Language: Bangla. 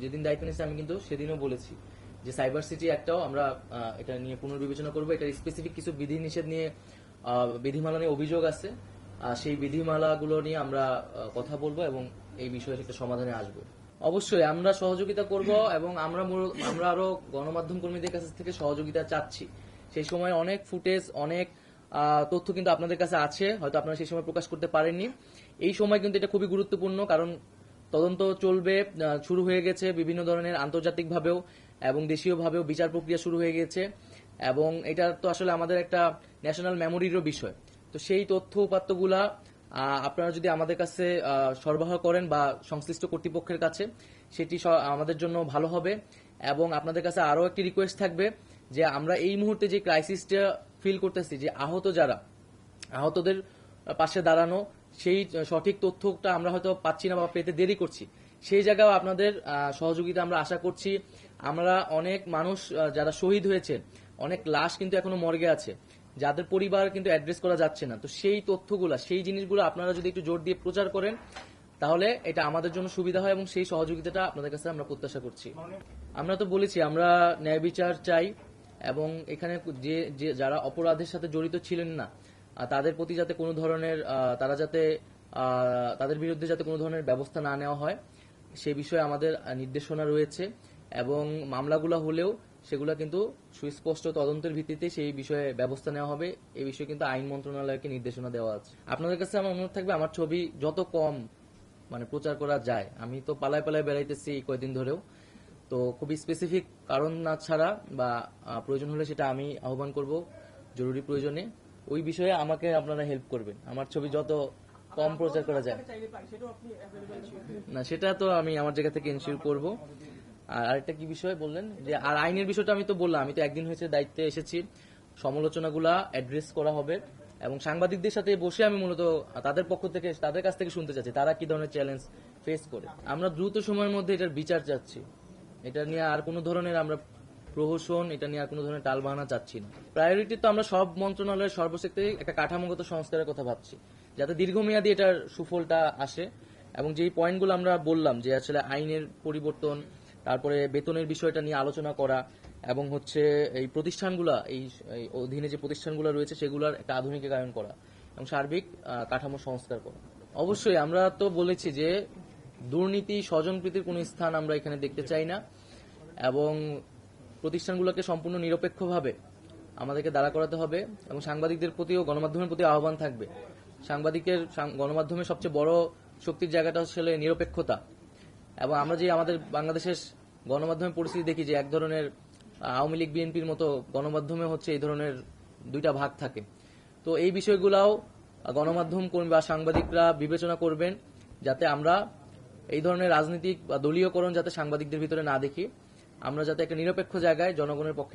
যেদিন দায়িত্ব নিয়েছি, আমি কিন্তু সেদিনও বলেছি যে সাইবার সিটি একটাও আমরা এটা নিয়ে পুনর্বিবেচনা করব। এটা স্পেসিফিক কিছু বিধি নিষেধ নিয়ে বিধিমালা নিয়ে অভিযোগ আছে। সেই বিধিমালাগুলো নিয়ে আমরা কথা বলব এবং এই বিষয়ে একটা সমাধানে আসব। অবশ্যই আমরা সহযোগিতা করব এবং আমরা আমরা আরও গণমাধ্যম কর্মীদের কাছ থেকে সহযোগিতা চাচ্ছি। সেই সময় অনেক ফুটেজ, অনেক তথ্য কিন্তু আপনাদের কাছে আছে, হয়তো আপনারা সেই সময় প্রকাশ করতে পারেননি। এই সময় কিন্তু এটা খুবই গুরুত্বপূর্ণ, কারণ তদন্ত চলবে শুরু হয়ে গেছে বিভিন্ন ধরনের আন্তর্জাতিকভাবেও এবং দেশীয়ভাবেও বিচার প্রক্রিয়া শুরু হয়ে গেছে। এবং এটা তো আসলে আমাদের একটা ন্যাশনাল মেমোরিরও বিষয়। তো সেই তথ্য উপাত্তগুলা আপনারা যদি আমাদের কাছে সরবরাহ করেন বা সংশ্লিষ্ট কর্তৃপক্ষের কাছে, সেটি আমাদের জন্য ভালো হবে। এবং আপনাদের কাছে আরও একটি রিকোয়েস্ট থাকবে যে আমরা এই মুহূর্তে যে ক্রাইসিসটা ফিল করতেছি, যে আহত যারা, আহতদের পাশে দাঁড়ানো সেই সঠিক তথ্যটা আমরা হয়তো পাচ্ছি না বা পেতে দেরি করছি। সেই জায়গায় আপনাদের সহযোগিতা আমরা আশা করছি। আমরা অনেক মানুষ যারা শহীদ হয়েছে, অনেক লাশ কিন্তু এখনও মর্গে আছে। যাদের পরিবার কিন্তু অ্যাড্রেস করা যাচ্ছে না। তো সেই তথ্যগুলা, সেই জিনিসগুলো আপনারা যদি একটু জোর দিয়ে প্রচার করেন, তাহলে এটা আমাদের জন্য সুবিধা হয় এবং সেই সহযোগিতাটা আপনাদের কাছে আমরা প্রত্যাশা করছি। আমরা তো বলেছি, আমরা ন্যায় বিচার চাই এবং এখানে যে, যারা অপরাধের সাথে জড়িত ছিলেন না তাদের প্রতি যাতে কোনো ধরনের তারা যাতে তাদের বিরুদ্ধে যাতে কোনো ধরনের ব্যবস্থা না নেওয়া হয়, সে বিষয়ে আমাদের নির্দেশনা রয়েছে। এবং মামলাগুলো হলেও সেগুলো কিন্তু সুস্পষ্ট তদন্তের ভিত্তিতে সেই বিষয়ে ব্যবস্থা নেওয়া হবে। এই বিষয়ে কিন্তু আইন মন্ত্রণালয়কে নির্দেশনা দেওয়া আছে। আপনাদের কাছে আমার অনুরোধ থাকবে, আমার ছবি যত কম মানে প্রচার করা যায়, আমি তো পালায় পালায় বেড়াইতেছি এই কয়দিন ধরেও। তো খুবই স্পেসিফিক কারণ না ছাড়া বা প্রয়োজন হলে সেটা আমি আহ্বান করব, জরুরি প্রয়োজনে। ওই বিষয়ে আমাকে আপনারা হেল্প করবেন। আমার ছবি যত কম প্রচার করা যায়। না, সেটা তো আমি আমার জায়গা থেকে এনশিওর করব। আর আরেকটা কি বিষয় বললেন? যে, আর আইনের বিষয়টা আমি তো বললাম, আমি তো একদিন হয়েছে দায়িত্বে এসেছি। সমালোচনাগুলা অ্যাড্রেস করা হবে এবং সাংবাদিকদের সাথে বসে আমি মূলত তাদের পক্ষ থেকে, তাদের কাছ থেকে শুনতে চাচ্ছি, তারা কি ধরনের চ্যালেঞ্জ ফেস করে। আমরা দ্রুত সময়ের মধ্যে এটার বিচার চাচ্ছি। এটা নিয়ে আর কোনো ধরনের আমরা প্রহসন এটা নিয়ে আর কোনো ধরনের টালবাহানা চাচ্ছি না। প্রায়োরিটি তো আমরা সব মন্ত্রণালয়ের সর্বশেষে একটা কাঠামোগত সংস্কারের কথা ভাবছি। যাতে দীর্ঘমেয়াদী এটার সুফলটা আসে এবং যেই পয়েন্টগুলো আমরা বললাম, যে আসলে আইনের পরিবর্তন, তারপরে বেতনের বিষয়টা নিয়ে আলোচনা করা এবং হচ্ছে এই প্রতিষ্ঠানগুলা, এই অধীনে যে প্রতিষ্ঠানগুলো রয়েছে, সেগুলোর একটা আধুনিকায়ন করা এবং সার্বিক কাঠামো সংস্কার করা। অবশ্যই আমরা তো বলেছি যে দুর্নীতি, স্বজনপ্রীতির কোনো স্থান আমরা এখানে দেখতে চাই না এবং প্রতিষ্ঠানগুলোকে সম্পূর্ণ নিরপেক্ষভাবে আমাদেরকে দাঁড়া করাতে হবে এবং সাংবাদিকদের প্রতিও গণমাধ্যমের প্রতি আহ্বান থাকবে। সাংবাদিকের গণমাধ্যমের সবচেয়ে বড় শক্তির জায়গাটা হচ্ছে নিরপেক্ষতা। এবং আমরা যে আমাদের বাংলাদেশের গণমাধ্যমের পরিস্থিতি দেখি যে এক ধরনের আওয়ামী লীগ, বিএনপির মতো গণমাধ্যমে হচ্ছে এই ধরনের দুইটা ভাগ থাকে। তো এই বিষয়গুলাও গণমাধ্যম কর্মী বা সাংবাদিকরা বিবেচনা করবেন যাতে আমরা এই ধরনের রাজনৈতিক বা দলীয়করণ যাতে সাংবাদিকদের ভিতরে না দেখি। আমরা যাতে একটা নিরপেক্ষ জায়গায় জনগণের পক্ষে